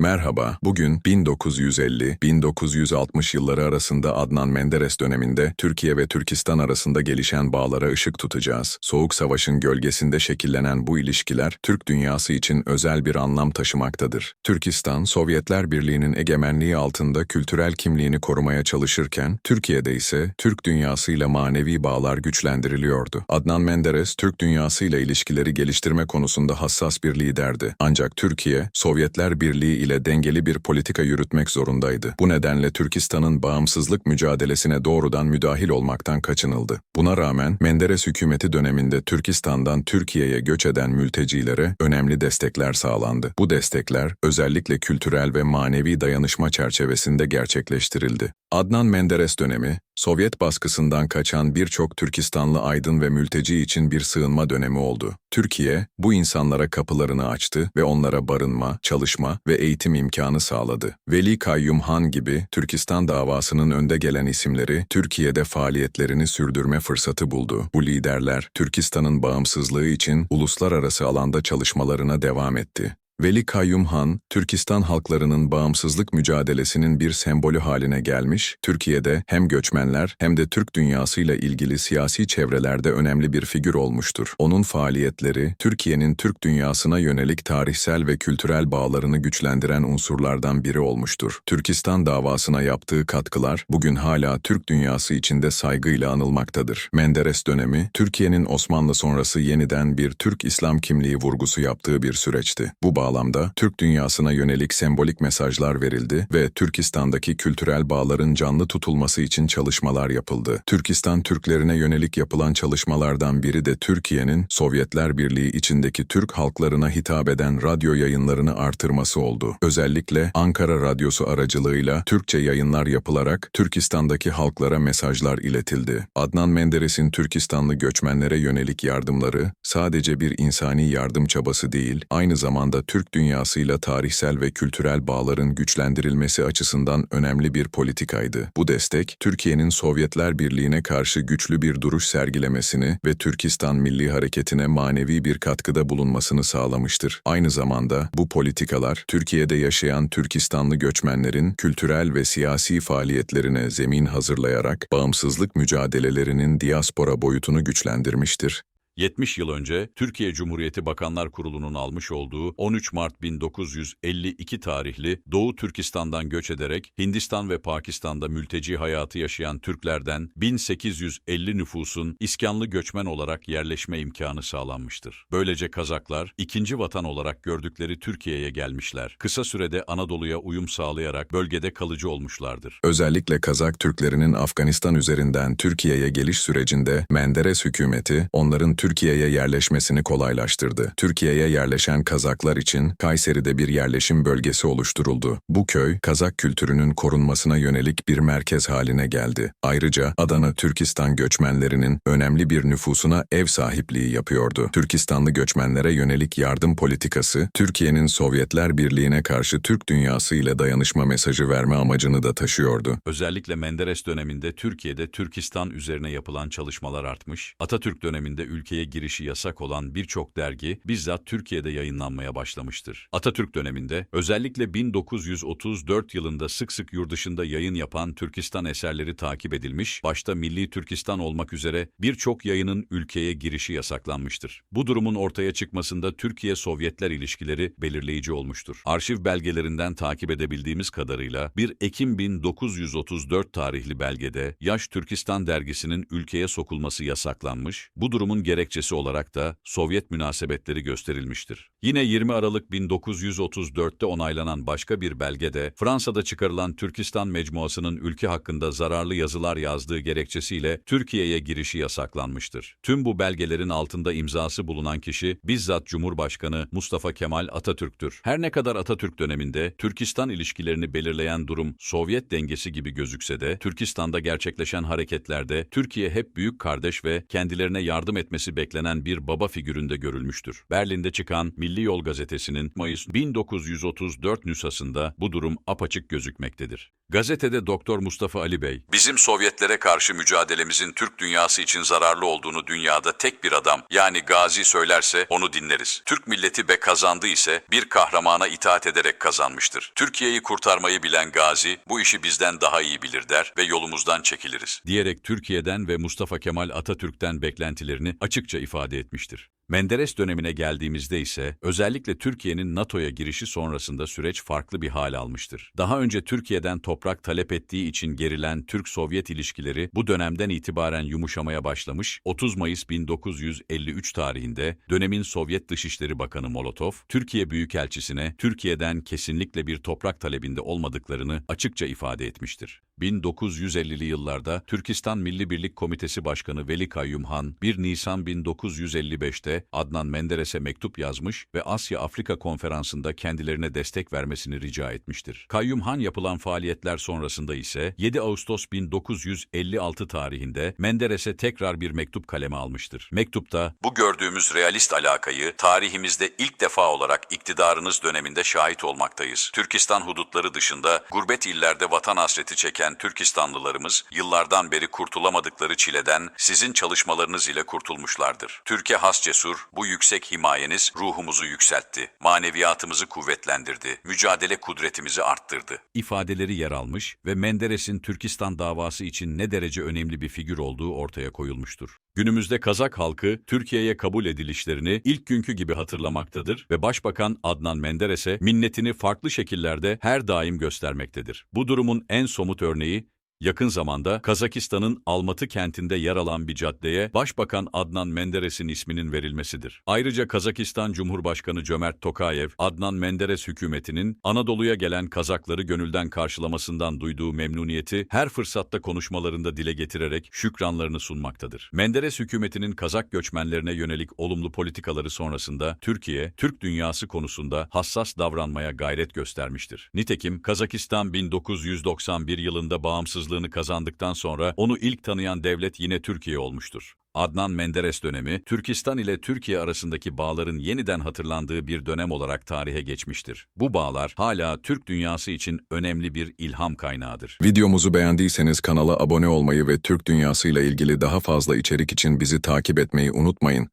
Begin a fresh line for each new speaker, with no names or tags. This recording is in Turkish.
Merhaba, bugün 1950-1960 yılları arasında Adnan Menderes döneminde Türkiye ve Türkistan arasında gelişen bağlara ışık tutacağız. Soğuk Savaş'ın gölgesinde şekillenen bu ilişkiler Türk dünyası için özel bir anlam taşımaktadır. Türkistan, Sovyetler Birliği'nin egemenliği altında kültürel kimliğini korumaya çalışırken, Türkiye'de ise Türk dünyasıyla manevi bağlar güçlendiriliyordu. Adnan Menderes, Türk dünyasıyla ilişkileri geliştirme konusunda hassas bir liderdi. Ancak Türkiye, Sovyetler Birliği ile dengeli bir politika yürütmek zorundaydı. Bu nedenle Türkistan'ın bağımsızlık mücadelesine doğrudan müdahil olmaktan kaçınıldı. Buna rağmen Menderes hükümeti döneminde Türkistan'dan Türkiye'ye göç eden mültecilere önemli destekler sağlandı. Bu destekler özellikle kültürel ve manevi dayanışma çerçevesinde gerçekleştirildi. Adnan Menderes dönemi, Sovyet baskısından kaçan birçok Türkistanlı aydın ve mülteci için bir sığınma dönemi oldu. Türkiye, bu insanlara kapılarını açtı ve onlara barınma, çalışma ve eğitim imkanı sağladı. Veli Kayyum Han gibi Türkistan davasının önde gelen isimleri Türkiye'de faaliyetlerini sürdürme fırsatı buldu. Bu liderler, Türkistan'ın bağımsızlığı için uluslararası alanda çalışmalarına devam etti. Veli Kayyum Han, Türkistan halklarının bağımsızlık mücadelesinin bir sembolü haline gelmiş, Türkiye'de hem göçmenler hem de Türk dünyasıyla ilgili siyasi çevrelerde önemli bir figür olmuştur. Onun faaliyetleri, Türkiye'nin Türk dünyasına yönelik tarihsel ve kültürel bağlarını güçlendiren unsurlardan biri olmuştur. Türkistan davasına yaptığı katkılar, bugün hala Türk dünyası içinde saygıyla anılmaktadır. Menderes dönemi, Türkiye'nin Osmanlı sonrası yeniden bir Türk İslam kimliği vurgusu yaptığı bir süreçti. Bu bağlamda Türk dünyasına yönelik sembolik mesajlar verildi ve Türkistan'daki kültürel bağların canlı tutulması için çalışmalar yapıldı. Türkistan Türklerine yönelik yapılan çalışmalardan biri de Türkiye'nin Sovyetler Birliği içindeki Türk halklarına hitap eden radyo yayınlarını artırması oldu. Özellikle Ankara Radyosu aracılığıyla Türkçe yayınlar yapılarak Türkistan'daki halklara mesajlar iletildi. Adnan Menderes'in Türkistanlı göçmenlere yönelik yardımları sadece bir insani yardım çabası değil, aynı zamanda Türk dünyasıyla tarihsel ve kültürel bağların güçlendirilmesi açısından önemli bir politikaydı. Bu destek, Türkiye'nin Sovyetler Birliği'ne karşı güçlü bir duruş sergilemesini ve Türkistan Milli Hareketi'ne manevi bir katkıda bulunmasını sağlamıştır. Aynı zamanda bu politikalar, Türkiye'de yaşayan Türkistanlı göçmenlerin kültürel ve siyasi faaliyetlerine zemin hazırlayarak bağımsızlık mücadelelerinin diaspora boyutunu güçlendirmiştir.
70 yıl önce Türkiye Cumhuriyeti Bakanlar Kurulu'nun almış olduğu 13 Mart 1952 tarihli Doğu Türkistan'dan göç ederek Hindistan ve Pakistan'da mülteci hayatı yaşayan Türklerden 1850 nüfusun iskanlı göçmen olarak yerleşme imkanı sağlanmıştır. Böylece Kazaklar ikinci vatan olarak gördükleri Türkiye'ye gelmişler. Kısa sürede Anadolu'ya uyum sağlayarak bölgede kalıcı olmuşlardır.
Özellikle Kazak Türklerinin Afganistan üzerinden Türkiye'ye geliş sürecinde Menderes hükümeti onların Türkiye'ye yerleşmesini kolaylaştırdı. Türkiye'ye yerleşen Kazaklar için Kayseri'de bir yerleşim bölgesi oluşturuldu. Bu köy, Kazak kültürünün korunmasına yönelik bir merkez haline geldi. Ayrıca Adana Türkistan göçmenlerinin önemli bir nüfusuna ev sahipliği yapıyordu. Türkistanlı göçmenlere yönelik yardım politikası, Türkiye'nin Sovyetler Birliği'ne karşı Türk dünyası ile dayanışma mesajı verme amacını da taşıyordu.
Özellikle Menderes döneminde Türkiye'de Türkistan üzerine yapılan çalışmalar artmış, Atatürk döneminde ülkeye girişi yasak olan birçok dergi bizzat Türkiye'de yayınlanmaya başlamıştır. Atatürk döneminde özellikle 1934 yılında sık sık yurt dışında yayın yapan Türkistan eserleri takip edilmiş, başta Milli Türkistan olmak üzere birçok yayının ülkeye girişi yasaklanmıştır. Bu durumun ortaya çıkmasında Türkiye-Sovyetler ilişkileri belirleyici olmuştur. Arşiv belgelerinden takip edebildiğimiz kadarıyla 1 Ekim 1934 tarihli belgede Yaş Türkistan dergisinin ülkeye sokulması yasaklanmış, bu durumun gerekçesi olarak da Sovyet münasebetleri gösterilmiştir. Yine 20 Aralık 1934'te onaylanan başka bir belgede Fransa'da çıkarılan Türkistan Mecmuası'nın ülke hakkında zararlı yazılar yazdığı gerekçesiyle Türkiye'ye girişi yasaklanmıştır. Tüm bu belgelerin altında imzası bulunan kişi bizzat Cumhurbaşkanı Mustafa Kemal Atatürk'tür. Her ne kadar Atatürk döneminde Türkistan ilişkilerini belirleyen durum Sovyet dengesi gibi gözükse de Türkistan'da gerçekleşen hareketlerde Türkiye hep büyük kardeş ve kendilerine yardım etmesi beklenen bir baba figüründe görülmüştür. Berlin'de çıkan Milli Yol gazetesinin Mayıs 1934 nüshasında bu durum apaçık gözükmektedir. Gazetede Doktor Mustafa Ali Bey, bizim Sovyetlere karşı mücadelemizin Türk dünyası için zararlı olduğunu dünyada tek bir adam yani Gazi söylerse onu dinleriz. Türk milleti be kazandı ise bir kahramana itaat ederek kazanmıştır. Türkiye'yi kurtarmayı bilen Gazi bu işi bizden daha iyi bilir der ve yolumuzdan çekiliriz. Diyerek Türkiye'den ve Mustafa Kemal Atatürk'ten beklentilerini açıkça ifade etmiştir. Menderes dönemine geldiğimizde ise özellikle Türkiye'nin NATO'ya girişi sonrasında süreç farklı bir hal almıştır. Daha önce Türkiye'den toprak talep ettiği için gerilen Türk-Sovyet ilişkileri bu dönemden itibaren yumuşamaya başlamış, 30 Mayıs 1953 tarihinde dönemin Sovyet Dışişleri Bakanı Molotov, Türkiye Büyükelçisine Türkiye'den kesinlikle bir toprak talebinde olmadıklarını açıkça ifade etmiştir. 1950'li yıllarda Türkistan Milli Birlik Komitesi Başkanı Veli Kayyum Han, 1 Nisan 1955'te Adnan Menderes'e mektup yazmış ve Asya-Afrika Konferansı'nda kendilerine destek vermesini rica etmiştir. Kayyum Han yapılan faaliyetler sonrasında ise 7 Ağustos 1956 tarihinde Menderes'e tekrar bir mektup kaleme almıştır. Mektupta, bu gördüğümüz realist alakayı tarihimizde ilk defa olarak iktidarınız döneminde şahit olmaktayız. Türkistan hudutları dışında gurbet illerde vatan hasreti çeken Türkistanlılarımız yıllardan beri kurtulamadıkları çileden sizin çalışmalarınız ile kurtulmuşlardır. Türkiye has cesur, bu yüksek himayeniz ruhumuzu yükseltti, maneviyatımızı kuvvetlendirdi, mücadele kudretimizi arttırdı. İfadeleri yer almış ve Menderes'in Türkistan davası için ne derece önemli bir figür olduğu ortaya koyulmuştur. Günümüzde Kazak halkı Türkiye'ye kabul edilişlerini ilk günkü gibi hatırlamaktadır ve Başbakan Adnan Menderes'e minnetini farklı şekillerde her daim göstermektedir. Bu durumun en somut örneği journey Yakın zamanda Kazakistan'ın Almatı kentinde yer alan bir caddeye Başbakan Adnan Menderes'in isminin verilmesidir. Ayrıca Kazakistan Cumhurbaşkanı Cömert Tokayev, Adnan Menderes hükümetinin Anadolu'ya gelen Kazakları gönülden karşılamasından duyduğu memnuniyeti her fırsatta konuşmalarında dile getirerek şükranlarını sunmaktadır. Menderes hükümetinin Kazak göçmenlerine yönelik olumlu politikaları sonrasında Türkiye, Türk dünyası konusunda hassas davranmaya gayret göstermiştir. Nitekim Kazakistan 1991 yılında bağımsızlığını kazandıktan sonra onu ilk tanıyan devlet yine Türkiye olmuştur. Adnan Menderes dönemi, Türkistan ile Türkiye arasındaki bağların yeniden hatırlandığı bir dönem olarak tarihe geçmiştir. Bu bağlar hala Türk dünyası için önemli bir ilham kaynağıdır.
Videomuzu beğendiyseniz kanala abone olmayı ve Türk dünyasıyla ilgili daha fazla içerik için bizi takip etmeyi unutmayın.